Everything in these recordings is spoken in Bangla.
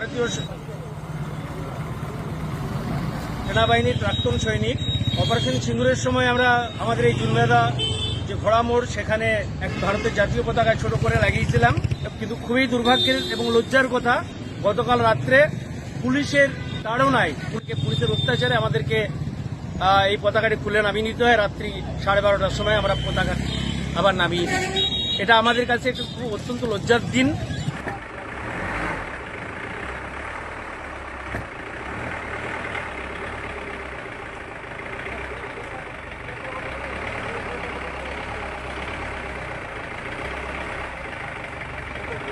ভারতীয় সেনাবাহিনীর প্রাক্তন সৈনিক। অপারেশন সিঙ্গুরের সময় আমরা আমাদের এই জুনমেদা যে ঘোড়া মোড়, সেখানে এক ভারতের জাতীয় পতাকা ছোট করে লাগিয়েছিলাম। কিন্তু খুবই দুর্ভাগ্যের এবং লজ্জার কথা, গতকাল রাত্রে পুলিশের তাড়নায় পুলিশের অত্যাচারে আমাদেরকে এই পতাকাটি খুলে নামিয়ে নিতে হয়। রাত্রি সাড়ে বারোটার সময় আমরা পতাকা আবার নামিয়ে। এটা আমাদের কাছে একটু খুব অত্যন্ত লজ্জার দিন।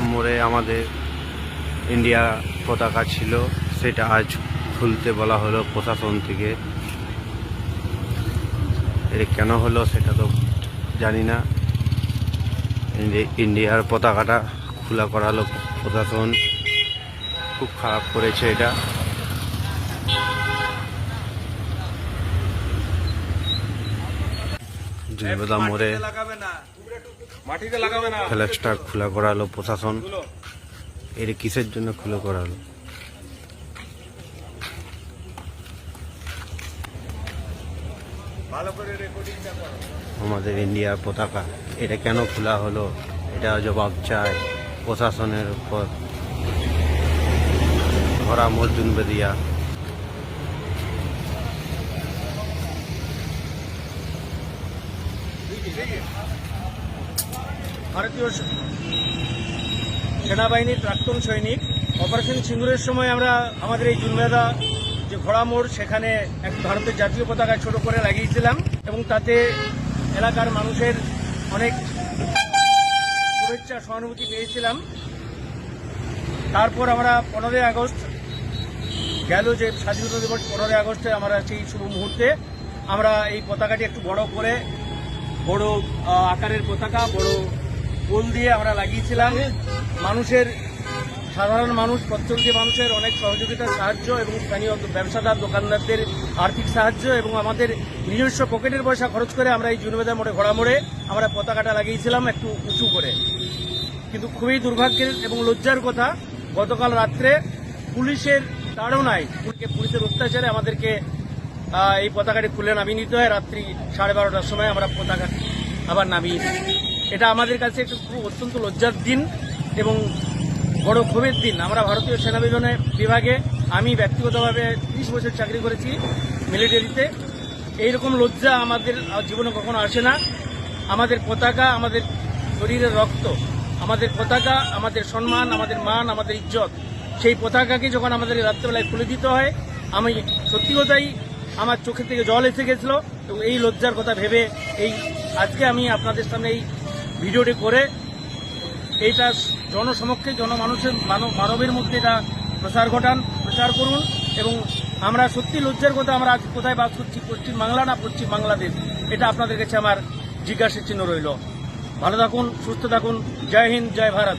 মোড়ে আমাদের ইন্ডিয়া পতাকা ছিল, সেটা আজ খুলতে বলা হলো প্রশাসন থেকে। এটা কেন হলো সেটা তো জানি না। ইন্ডি- ইন্ডিয়ার পতাকাটা খোলা করালো প্রশাসন। খুব খারাপ করেছে এটা। জুলবেদা মোড়ে ফ্ল্যাক্সটা খোলা করালো প্রশাসন। এটা কিসের জন্য খুলে করে করো। আমাদের ইন্ডিয়ার পতাকা এটা কেন খোলা হলো? এটা জবাব চায় প্রশাসনের উপর। ভরা মজদুন বেদিয়া। ভারতীয় সেনাবাহিনীর প্রাক্তন সৈনিক। অপারেশন সিঙ্গুরের সময় আমরা আমাদের এই জুনমেদা যে ঘোড়া মোড়, সেখানে এক ভারতের জাতীয় পতাকা ছোট করে লাগিয়েছিলাম এবং তাতে এলাকার মানুষের অনেক শুভেচ্ছা, সহানুভূতি পেয়েছিলাম। তারপর আমরা পনেরোই আগস্ট গেল যে স্বাধীনতা দিবস, পনেরোই আগস্টে আমরা সেই শুভ মুহূর্তে আমরা এই পতাকাটি একটু বড় করে, বড় আকারের পতাকা, বড় পোল দিয়ে আমরা লাগিয়েছিলাম। মানুষের, সাধারণ মানুষ প্রত্যন্ত মানুষের অনেক সহযোগিতা সাহায্য এবং স্থানীয় ব্যবসাদার, দোকানদারদের আর্থিক সাহায্য এবং আমাদের নিজস্ব পকেটের পয়সা খরচ করে আমরা এই জুনবেদার মোড়ে, ঘোড়া মোড়ে আমরা পতাকাটা লাগিয়েছিলাম একটু উঁচু করে। কিন্তু খুবই দুর্ভাগ্যের এবং লজ্জার কথা, গতকাল রাত্রে পুলিশের তাড়নায় পুলিশের অত্যাচারে আমাদেরকে এই পতাকাটি খুলে নামিয়ে নিতে হয়। রাত্রি সাড়ে বারোটার সময় আমরা পতাকা আবার নামিয়ে এটা আমাদের কাছে একটু খুব অত্যন্ত লজ্জার দিন এবং বড় ক্ষোভের দিন। আমরা ভারতীয় সেনা বিমানে বিভাগে আমি ব্যক্তিগতভাবে ত্রিশ বছর চাকরি করেছি মিলিটারিতে। এইরকম লজ্জা আমাদের জীবনে কখনো আসে না। আমাদের পতাকা, আমাদের শরীরের রক্ত, আমাদের পতাকা, আমাদের সম্মান, আমাদের মান, আমাদের ইজ্জত, সেই পতাকাকে যখন আমাদের রাত্রেবেলায় খুলে দিতে হয়, আমি সত্যি কথাই আমার চোখের থেকে জল এসে গেছিল এবং এই লজ্জার কথা ভেবে এই আজকে আমি আপনাদের সামনে এই ভিডিওটি করে এইটা জনসমক্ষে, জনমানুষের মানব, মানবের মধ্যে এটা প্রসার ঘটান প্রচার করুন এবং আমরা সত্যি লজ্জার কথা, আমরা আজ কোথায় বাস করছি, পশ্চিম বাংলা না পশ্চিম বাংলাদেশ? এটা আপনাদের কাছে আমার জিজ্ঞাসার চিহ্ন রইল। ভালো থাকুন, সুস্থ থাকুন। জয় হিন্দ, জয় ভারত।